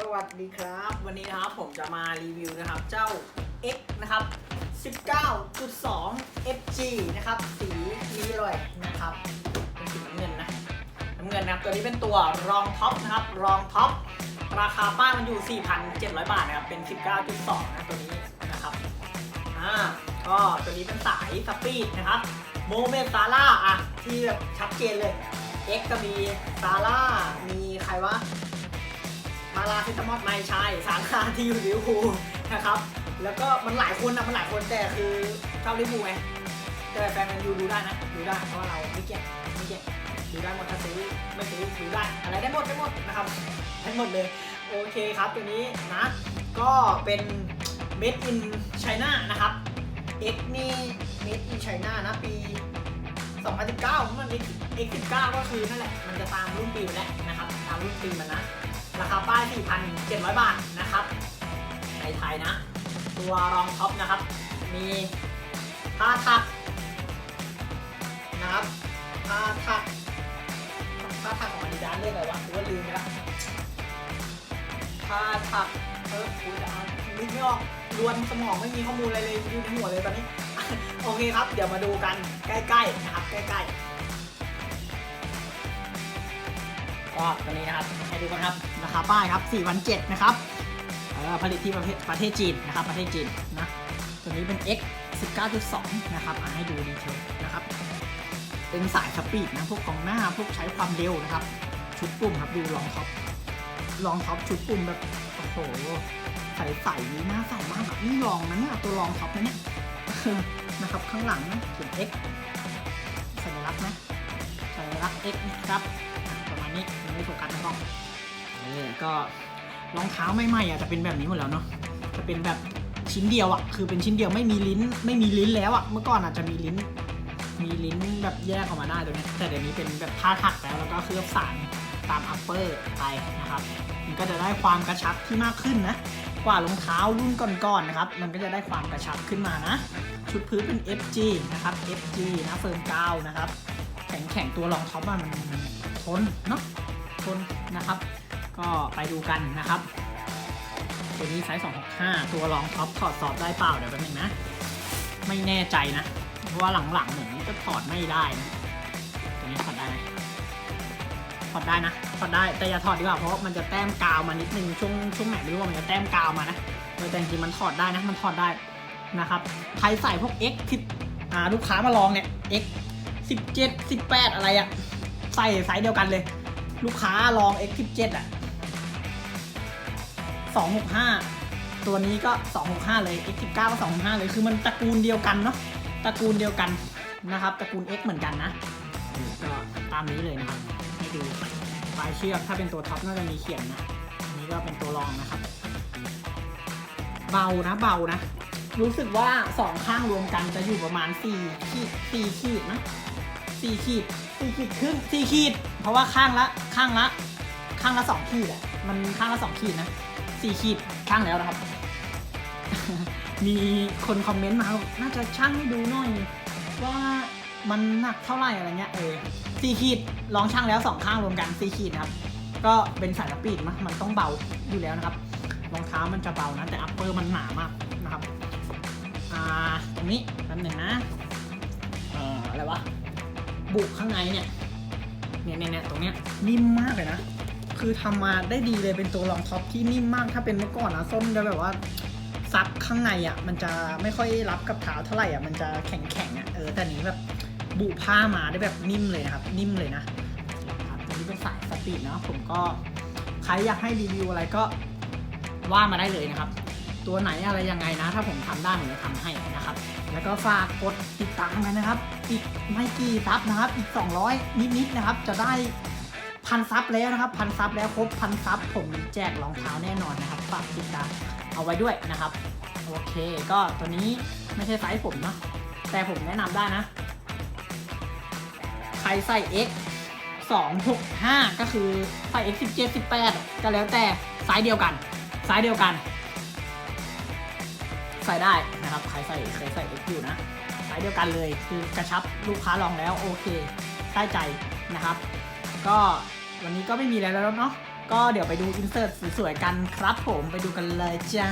สวัสดีครับ วันนี้นะครับผมจะมารีวิวนะครับ เจ้า X นะครับ 19.2 FG นะครับ สีนี้เลยนะครับ เป็นสีน้ำเงินนะ น้ำเงินนะครับ ตัวนี้เป็นตัวรองท็อปนะครับ รองท็อป ราคาป้ายมันอยู่ 4,700 บาทนะครับ เป็น 19.2 นะตัวนี้นะครับ อ่า ก็ตัวนี้เป็นสายสปีดนะครับ โมเมนซาร่าอะ ที่แบบชัดเจนเลย X ก็มีซาร่า มีใครวะ มาลาเซตามอดไม่ใช่สาขาที่อยู่ลิเวอร์พูลนะครับแล้วก็มันหลายคนนะมันหลายคนแต่คือชอบลิเวอร์พูลไงแต่แฟนแมนยูดูได้นะดูได้เพราะว่าเราไม่เกี่งไม่เกี่งดูได้หมดถ้าซื้อไม่ซื้อดูได้อะไรได้หมดได้หมดนะครับได้หมดเลยโอเคครับตัวนี้นะก็เป็น made in China นะครับ X นี่ made in China นะปี 2019 มัน X19 ก็คือนั่นแหละ มันจะตามรุ่นปีไปแล้วนะครับ ตามรุ่นปีมันนะ ราคาป้าย 4,700 บาทนะครับ ในไทยนะ ตัวรองท็อปนะครับ มีผ้าถักนะครับผ้าถักผ้าถักของอาดิดาสเรียกอะไรวะหรือว่าลืมไปแล้วผ้าถักเออคุยอ่านนึกไม่ออกรวนสมองไม่มีข้อมูลอะไรเลยอยู่ในหัวเลยตอนนี้ โอเคครับ เดี๋ยวมาดูกันใกล้ๆนะครับ ใกล้ๆ ก็ตัวนี้นะครับให้ดูกันครับราคาป้ายครับ4,700นะครับเอ่อผลิตที่ประเทศประเทศจีนนะครับประเทศจีนนะตัวนี้เป็น X 19.2 นะครับให้ดูดีเทลนะครับเป็นสายสปีดนะพวกกองหน้าพวกใช้ความเร็วนะครับ ชุดปุ่มครับดูลองท็อปลองท็อปชุดปุ่มแบบโอ้โหใส่ใส่หน้าใส่มากแบบนี่ลองนะเนี่ยตัวลองท็อปนะเนี่ยนะครับข้างหลังนะเขียน X สัญลักษณ์นะสัญลักษณ์ X นะครับ นี้ยังไม่โฟกัสนะกล้องเออก็รองเท้าใหม่ๆอะจะเป็นแบบนี้หมดแล้วเนาะจะเป็นแบบชิ้นเดียวอะคือเป็นชิ้นเดียวไม่มีลิ้น ไม่มีลิ้นแล้วอะเมื่อก่อนอาจจะมีลิ้น มีลิ้นแบบแยกออกมาได้ตรงนี้ แต่เดี๋ยวนี้เป็นแบบผ้าถักแล้วแล้วก็เคลือบสารตามอัปเปอร์ไปนะครับมันก็จะได้ความกระชับที่มากขึ้นนะกว่ารองเท้ารุ่นก่อนๆนะครับ มันก็จะได้ความกระชับขึ้นมานะ ชุดพื้นเป็น FG นะครับ FG นะเฟิร์มกาวนะครับ แข็งแข็งๆตัวรองท็อปมันมัน ทนเนาะทนนะครับ ก็ไปดูกันนะครับ ตัวนี้ไซส์265 ตัวรองท็อปถอดสอบได้เปล่าเดี๋ยวแป๊บนึงนะ ไม่แน่ใจนะ เพราะว่าหลังๆเหมือนจะถอดไม่ได้นะตัวนี้ถอดได้ไหมถอดได้นะถอดได้แต่อย่าถอดดีกว่าเพราะมันจะแต้มกาวมานิดนึงช่วงช่วงไหนไม่รู้ว่ามันจะแต้มกาวมานะเออแต่จริงๆมันถอดได้นะมันถอดได้นะครับใครใส่พวก X ที่อ่าลูกค้ามาลองเนี่ย X 17 18 อะไรอะ ใส่ไซส์เดียวกันเลย ลูกค้าลอง X 17 อะ 265 ตัวนี้ก็ 265 เลย X 19 ก็ 265 เลยคือมันตระกูลเดียวกันเนาะตระกูลเดียวกันนะครับตระกูล X เหมือนกันนะก็ตามนี้เลยนะครับให้ดูปลายเชือกถ้าเป็นตัวท็อปน่าจะมีเขียนนะอันนี้ก็เป็นตัวรองนะครับ เบานะเบานะรู้สึกว่าสองข้างรวมกันจะอยู่ประมาณ4ขีด4ขีดนะ4ขีด 4ขีดครึ่ง4ขีด เพราะว่าข้างละข้างละข้างละ2ขีดอะมันข้างละ2ขีดนะ4ขีดข้างแล้วนะครับ มีคนคอมเมนต์มาบอกน่าจะช่างให้ดูหน่อย ว่ามันหนักเท่าไหร่อะไรเงี้ยเออสี่ขีดลองช่างแล้วสองข้างรวมกันสี่ขีดครับ ก็เป็นสายสปีดมั้ยมันต้องเบาอยู่แล้วนะครับรองเท้ามันจะเบานะแต่อัปเปอร์มันหนามากนะครับอ่าตรงนี้แป๊บหนึ่งนะเอ่ออะไรวะ บุกข้างในเนี่ยเนี่ยเนี่ยตรงเนี้ยนิ่มมากเลยนะ คือทำมาได้ดีเลยเป็นตัวรองท็อปที่นิ่มมากถ้าเป็นเมื่อก่อนนะส้มจะแบบว่าซับข้างในอะ มันจะไม่ค่อยรับกับเท้าเท่าไหร่อะมันจะแข็งแข็งอะเออแต่นี้แบบบุผ้ามาได้แบบนิ่มเลยครับ นิ่มเลยนะครับตัวนี้เป็นสายสปีดเนาะผมก็ใครอยากให้รีวิวอะไรก็ว่ามาได้เลยนะครับ ตัวไหนอะไรยังไงนะ ถ้าผมทำได้ผมจะทำให้นะครับ แล้วก็ฝากกดติดตามกันนะครับ อีกไม่กี่ซับนะครับ อีก 200 นิดๆนะครับ จะได้พันซับแล้วนะครับพันซับแล้วครบพันซับผมแจกรองเท้าแน่นอนนะครับฝากติดตามเอาไว้ด้วยนะครับ โอเค ก็ตัวนี้ไม่ใช่ไซส์ผมนะแต่ผมแนะนำได้นะ ใครใส่ X 2 6 5 ก็คือใส่ X 17 18 ก็แล้วแต่ไซส์เดียวกันไซส์เดียวกัน ใส่ได้นะครับใครใส่เคยใส่ X อยู่นะไซส์เดียวกันเลยคือกระชับลูกค้าลองแล้วโอเคได้ใจนะครับ ก็วันนี้ก็ไม่มีอะไรแล้วเนาะก็เดี๋ยวไปดูอินเสิร์ตสวยๆกันครับผมไปดูกันเลยจ้า